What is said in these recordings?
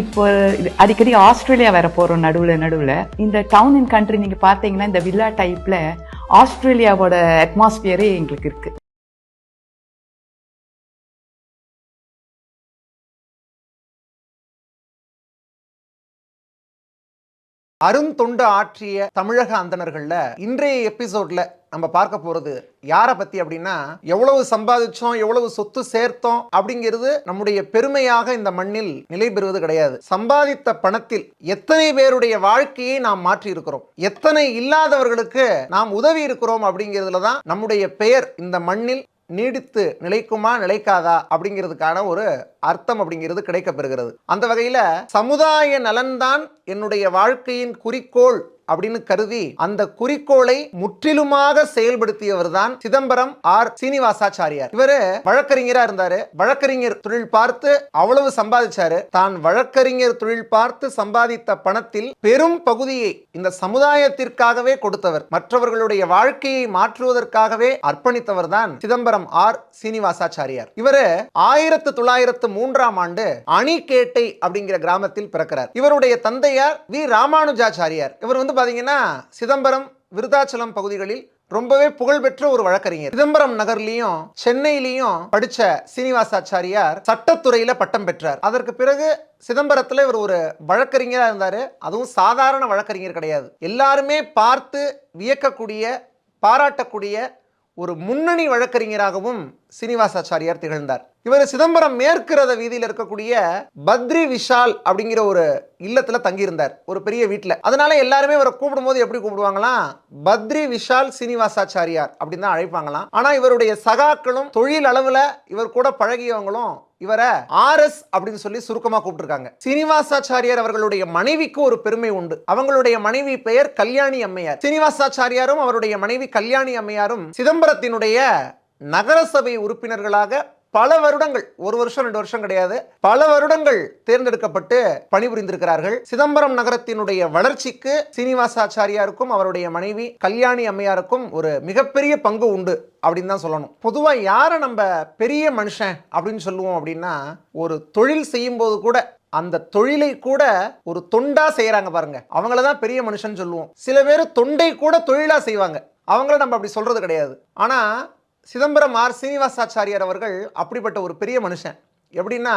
இப்போ அடிக்கடி ஆஸ்திரேலியா வர போகிறோம் நடுவில் நடுவில். இந்த டவுன் அண்ட் கண்ட்ரி நீங்கள் பார்த்தீங்கன்னா இந்த வில்லா டைப்பில் ஆஸ்திரேலியாவோட அட்மாஸ்பியரே எங்களுக்கு இருக்குது அருந்தொண்டு ஆற்றிய தமிழக அந்தணர்கள்ல இன்றைய எபிசோட்ல நம்ம பார்க்க போறது யாரை பத்தி அப்படின்னா எவ்வளவு சம்பாதிச்சோம் எவ்வளவு சொத்து சேர்த்தோம் அப்படிங்கிறது நம்முடைய பெருமையாக இந்த மண்ணில் நிலை பெறுவது கிடையாது. சம்பாதித்த பணத்தில் எத்தனை பேருடைய வாழ்க்கையை நாம் மாற்றி இருக்கிறோம்? எத்தனை இல்லாதவர்களுக்கு நாம் உதவி இருக்கிறோம் அப்படிங்கிறதுல தான் நம்முடைய பெயர் இந்த மண்ணில் நீடித்து நிலைக்குமா நிலைக்காதா அப்படிங்கிறதுக்கான ஒரு அர்த்தம் அப்படிங்கிறது கிடைக்கப்பெறுகிறது. அந்த வகையில் சமுதாய நலன்தான் என்னுடைய வாழ்க்கையின் குறிக்கோள் அப்படின்னு கருதி அந்த குறிக்கோளை முற்றிலுமாக செயல்படுத்தியவர் தான் சிதம்பரம் ஆர். சீனிவாசாச்சாரியார். இவரு வழக்கறிஞரா இருந்தாரு. வழக்கறிஞர் தொழில் பார்த்து அவ்வளவு சம்பாதிச்சாரு. தான் வழக்கறிஞர் தொழில் பார்த்து சம்பாதித்த பணத்தில் பெரும் பகுதியை இந்த சமுதாயத்திற்காகவே கொடுத்தவர். மற்றவர்களுடைய வாழ்க்கையை மாற்றுவதற்காகவே அர்ப்பணித்தவர் தான் சிதம்பரம் ஆர். சீனிவாசாச்சாரியார். இவரு ஆயிரத்து தொள்ளாயிரத்து மூன்றாம் ஆண்டு அணிகேட்டை அப்படிங்கிற கிராமத்தில் பிறக்கிறார். இவருடைய தந்தையார் வி. ராமானுஜாச்சாரியார். இவர் வந்து பாத்தீங்கன்னா சிதம்பரம் விருதாச்சலம் பகுதிகளில் ரொம்பவே புகழ்பெற்ற ஒரு வழக்கறிஞர். சிதம்பரம் நகர்லயும் சென்னையிலையும் படிச்ச சீனிவாசாச்சாரியார் சட்டத்துறையில பட்டம் பெற்றார். அதற்கு பிறகு சிதம்பரத்துல இவர் ஒரு வழக்கறிஞரா இருந்தாரு. அதுவும் சாதாரண வழக்கறிஞர் கிடையாது. எல்லாருமே பார்த்து வியக்கக்கூடிய பாராட்டக்கூடிய ஒரு முன்னணி வழக்கறிஞராகவும் சீனிவாசாச்சாரியார் திகழ்ந்தார். இவர் சிதம்பரம் மேற்கு ரத வீதியில் இருக்கக்கூடிய பத்ரி விஷால் அப்படிங்கிற ஒரு இல்லத்துல தங்கியிருந்தார் ஒரு பெரிய வீட்டில் அதனால எல்லாருமே இவரை கூப்பிடும்போது எப்படி கூப்பிடுவாங்களாம் பத்ரி விஷால் சீனிவாசாச்சாரியார் அப்படின்னு தான் அழைப்பாங்களாம். ஆனா இவருடைய சகாக்களும் தொழில் அளவுல இவர் கூட பழகியவங்களும் இவரை ஆர்எஸ் அப்படின்னு சொல்லி சுருக்கமா கூப்பிட்டுருக்காங்க. சீனிவாசாச்சாரியார் அவர்களுடைய மனைவிக்கு ஒரு பெருமை உண்டு. அவங்களுடைய மனைவி பெயர் கல்யாணி அம்மையார். சீனிவாசாச்சாரியாரும் அவருடைய மனைவி கல்யாணி அம்மையாரும் சிதம்பரத்தினுடைய நகரசபை உறுப்பினர்களாக பல வருடங்கள் ஒரு வருஷம் ரெண்டு வருஷம் கிடையாது. பல வருடங்கள் தேர்ந்தெடுக்கப்பட்டு பணிபுரிந்திருக்கிறார்கள். சிதம்பரம் நகரத்தினுடைய வளர்ச்சிக்கு சீனிவாசாச்சாரியாருக்கும் அவருடைய மனைவி கல்யாணி அம்மையாருக்கும் ஒரு மிகப்பெரிய பங்கு உண்டு அப்படின்னு தான் சொல்லணும். பொதுவாக யாரை நம்ம பெரிய மனுஷன் அப்படின்னு சொல்லுவோம் அப்படின்னா ஒரு தொழில் செய்யும்போது கூட அந்த தொழிலை கூட ஒரு தொண்டா செய்யறாங்க பாருங்க. அவங்கள தான் பெரிய மனுஷன் சொல்லுவோம். சில பேர் தொண்டை கூட தொழிலா செய்வாங்க. அவங்கள நம்ம அப்படி சொல்றது கிடையாது. ஆனா சிதம்பரம் ஆர் சீனிவாசாச்சாரியார் அவர்கள் அப்படிப்பட்ட ஒரு பெரிய மனுஷன். எப்படின்னா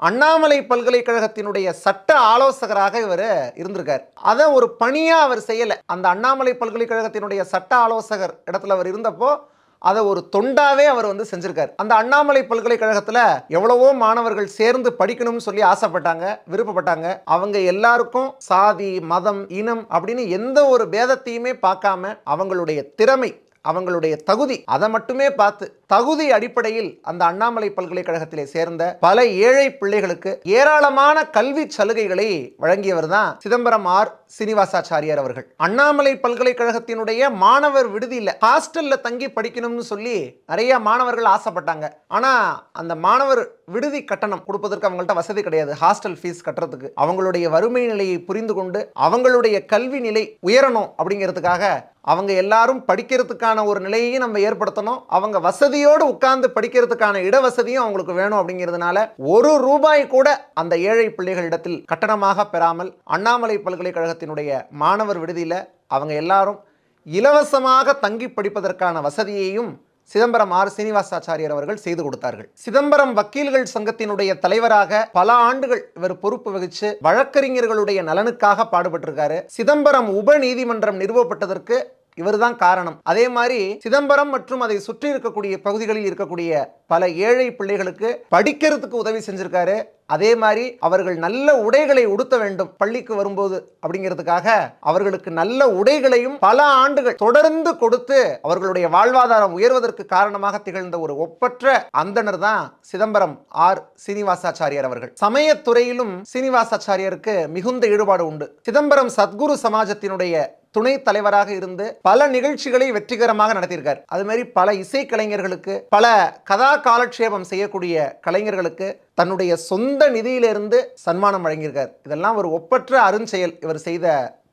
அண்ணாமலை பல்கலைக்கழகத்தினுடைய சட்ட ஆலோசகராக இவர் இருந்திருக்கார். அதை ஒரு பணியாக அவர் செய்யலை. அந்த அண்ணாமலை பல்கலைக்கழகத்தினுடைய சட்ட ஆலோசகர் இடத்துல அவர் இருந்தப்போ அதை ஒரு தொண்டாவே அவர் வந்து செஞ்சிருக்கார். அந்த அண்ணாமலை பல்கலைக்கழகத்தில் எவ்வளவோ மாணவர்கள் சேர்ந்து படிக்கணும்னு சொல்லி ஆசைப்பட்டாங்க விருப்பப்பட்டாங்க. அவங்க எல்லாருக்கும் சாதி மதம் இனம் அப்படின்னு எந்த ஒரு பேதத்தையுமே பார்க்காம அவங்களுடைய திறமை அவங்களுடைய தகுதி அதை மட்டுமே பார்த்து தகுதி அடிப்படையில் அந்த அண்ணாமலை பல்கலைக்கழகத்திலே சேர்ந்த பல ஏழை பிள்ளைகளுக்கு ஏராளமான கல்வி சலுகைகளை வழங்கியவர் தான் சிதம்பரம் ஆர். சீனிவாசாச்சாரியார் அவர்கள். அண்ணாமலை பல்கலைக்கழகத்தினுடைய மாணவர் விடுதியில் ஹாஸ்டல்ல தங்கி படிக்கணும்னு சொல்லி நிறைய மாணவர்கள் ஆசைப்பட்டாங்க. ஆனா அந்த மாணவர் விடுதி கட்டணம் கொடுப்பதற்கு அவங்கள்ட்ட வசதி கிடையாது. ஹாஸ்டல் ஃபீஸ் கட்டுறதுக்கு. அவங்களுடைய வறுமை நிலையை புரிந்து கொண்டு அவங்களுடைய கல்வி நிலை உயரணும் அப்படிங்கிறதுக்காக அவங்க எல்லாரும் படிக்கிறதுக்கான ஒரு நிலையையும் நம்ம ஏற்படுத்தணும். அவங்க வசதியோடு உட்கார்ந்து படிக்கிறதுக்கான இட வசதியும் அவங்களுக்கு வேணும் அப்படிங்கிறதுனால ஒரு ரூபாய் கூட அந்த ஏழை பிள்ளைகளிடத்தில் கட்டணமாக பெறாமல் அண்ணாமலை பல்கலைக்கழகத்தினுடைய மாணவர் விடுதியில் அவங்க எல்லாரும் இலவசமாக தங்கி படிப்பதற்கான வசதியையும் சிதம்பரம் ஆர் சீனிவாசாச்சாரியர் அவர்கள் செய்து கொடுத்தார்கள். சிதம்பரம் வக்கீல்கள் சங்கத்தினுடைய தலைவராக பல ஆண்டுகள் இவர் பொறுப்பு வகிச்சு வழக்கறிஞர்களுடைய நலனுக்காக பாடுபட்டிருக்காரு. சிதம்பரம் உப நீதிமன்றம் நிறுவப்பட்டதற்கு இவர்தான் காரணம். அதே மாதிரி சிதம்பரம் மற்றும் அதை சுற்றி இருக்கக்கூடிய பகுதிகளில் இருக்கக்கூடிய பல ஏழை பிள்ளைகளுக்கு படிக்கிறதுக்கு உதவி செஞ்சிருக்காரு. அதே மாதிரி அவர்கள் நல்ல உடைகளை உடுத்த வேண்டும் பள்ளிக்கு வரும்போது அப்படிங்கிறதுக்காக அவர்களுக்கு நல்ல உடைகளையும் பல ஆண்டுகள் தொடர்ந்து கொடுத்து அவர்களுடைய வாழ்வாதாரம் உயர்வதற்கு காரணமாக திகழ்ந்த ஒரு ஒப்பற்ற அந்தனர் தான் சிதம்பரம் ஆர். சீனிவாசாச்சாரியார் அவர்கள். சமயத்துறையிலும் சீனிவாசாச்சாரியருக்கு மிகுந்த ஈடுபாடு உண்டு. சிதம்பரம் சத்குரு சமாஜத்தினுடைய துணைத் தலைவராக இருந்து பல நிகழ்ச்சிகளை வெற்றிகரமாக நடத்தியிருக்கார். அது மாதிரி பல இசை கலைஞர்களுக்கு பல கதா காலட்சேபம் செய்யக்கூடிய கலைஞர்களுக்கு தன்னுடைய சொந்த நிதியிலிருந்து சன்மானம் வழங்கியிருக்கார். இதெல்லாம் ஒரு ஒப்பற்ற அருஞ்செயல் இவர் செய்த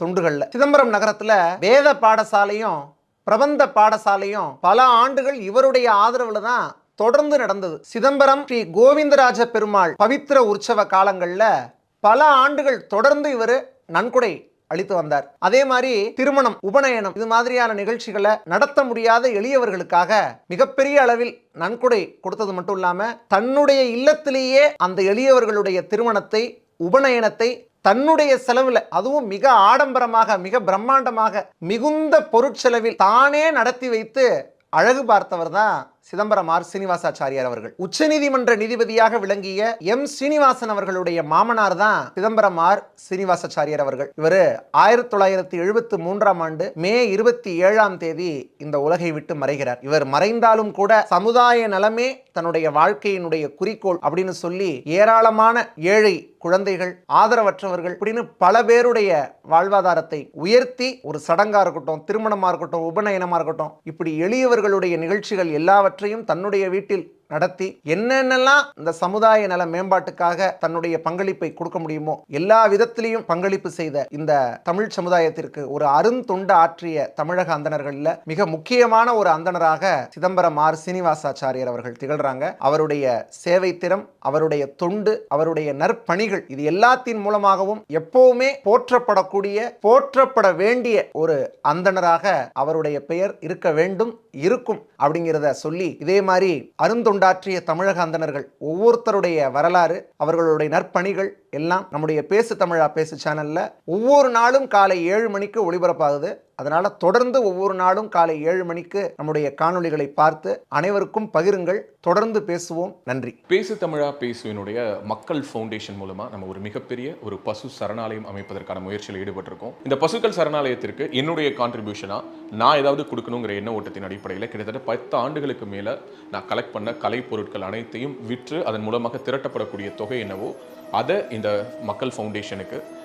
தொண்டுகள்ல. சிதம்பரம் நகரத்துல வேத பாடசாலையும் பிரபந்த பாடசாலையும் பல ஆண்டுகள் இவருடைய ஆதரவுல தான் தொடர்ந்து நடந்தது. சிதம்பரம் ஸ்ரீ கோவிந்தராஜ பெருமாள் பவித்திர உற்சவ காலங்களில் பல ஆண்டுகள் தொடர்ந்து இவர் நன்கொடை அளித்து வந்தார். அதே மாதிரி திருமணம் உபநயனம் இது மாதிரியான நிகழ்ச்சிகளை நடத்த முடியாத எளியவர்களுக்காக மிகப்பெரிய அளவில் நன்கொடை கொடுத்தது மட்டும் இல்லாம தன்னுடைய இல்லத்திலேயே அந்த எளியவர்களுடைய திருமணத்தை உபநயனத்தை தன்னுடைய செலவில் அதுவும் மிக ஆடம்பரமாக மிக பிரம்மாண்டமாக மிகுந்த பொருட்செலவில் தானே நடத்தி வைத்து அழகு பார்த்தவர் தான் சிதம்பரம் ஆர் சீனிவாசாச்சாரியார் அவர்கள். உச்சநீதிமன்ற நீதிபதியாக விளங்கிய எம் சீனிவாசன் அவர்களுடைய மாமனார் தான் சிதம்பரம் ஆர் சீனிவாசாச்சாரியார் அவர்கள். இவர் ஆயிரத்தி தொள்ளாயிரத்தி எழுபத்தி மூன்றாம் ஆண்டு மே இருபத்தி ஏழாம் தேதி இந்த உலகை விட்டு மறைகிறார். இவர் மறைந்தாலும் கூட சமுதாய நலமே தன்னுடைய வாழ்க்கையினுடைய குறிக்கோள் அப்படின்னு சொல்லி ஏராளமான ஏழை குழந்தைகள் ஆதரவற்றவர்கள் அப்படின்னு பல பேருடைய வாழ்வாதாரத்தை உயர்த்தி ஒரு சடங்காக இருக்கட்டும் திருமணமா இருக்கட்டும் உபநயனமாக இருக்கட்டும் இப்படி எளியவர்களுடைய நிகழ்ச்சிகள் எல்லாவற்றையும் எல்லாவற்றையும் தன்னுடைய வீட்டில் நடத்தி என்னென்னலாம் இந்த சமுதாய நல மேம்பாட்டுக்காக தன்னுடைய பங்களிப்பை கொடுக்க முடியுமோ எல்லா விதத்திலையும் பங்களிப்பு செய்த இந்த தமிழ் சமுதாயத்திற்கு ஒரு அருந்தொண்டு ஆற்றிய தமிழக அந்தணர்கள்ல மிக முக்கியமான ஒரு அந்தணராக சிதம்பரம் ஆர் சீனிவாசாச்சாரியர் அவர்கள் திகழ்றாங்க. அவருடைய சேவை திறம் அவருடைய தொண்டு அவருடைய நற்பணிகள் இது எல்லாத்தின் மூலமாகவும் எப்பவுமே போற்றப்படக்கூடிய போற்றப்பட வேண்டிய ஒரு அந்தணராக அவருடைய பெயர் இருக்க வேண்டும் இருக்கும் அப்படிங்கிறத சொல்லி இதே மாதிரி அருந்தொண்டாற்றிய தமிழக அந்தணர்கள் ஒவ்வொருத்தருடைய வரலாறு அவர்களுடைய நற்பணிகள் எல்லாம் நம்முடைய பேசு தமிழா பேசு சேனலில் ஒவ்வொரு நாளும் காலை ஏழு மணிக்கு ஒளிபரப்பாகுது. அதனால் தொடர்ந்து ஒவ்வொரு நாளும் காலை ஏழு மணிக்கு நம்முடைய காணொளிகளை பார்த்து அனைவருக்கும் பகிருங்கள். தொடர்ந்து பேசுவோம். நன்றி. பேசு தமிழா பேசுவினுடைய மக்கள் ஃபவுண்டேஷன் மூலமா நம்ம ஒரு மிகப்பெரிய ஒரு பசு சரணாலயம் அமைப்பதற்கான முயற்சியில் ஈடுபட்டிருக்கோம். இந்த பசுக்கள் சரணாலயத்திற்கு என்னுடைய கான்ட்ரிபியூஷனா நான் ஏதாவது கொடுக்கணுங்கிற எண்ண ஓட்டத்தின் அடிப்படையில் கிட்டத்தட்ட பத்து ஆண்டுகளுக்கு மேல நான் கலெக்ட் பண்ண கலை பொருட்கள் அனைத்தையும் விற்று அதன் மூலமாக திரட்டப்படக்கூடிய தொகை என்னவோ அதை இந்த மக்கள் ஃபவுண்டேஷனுக்கு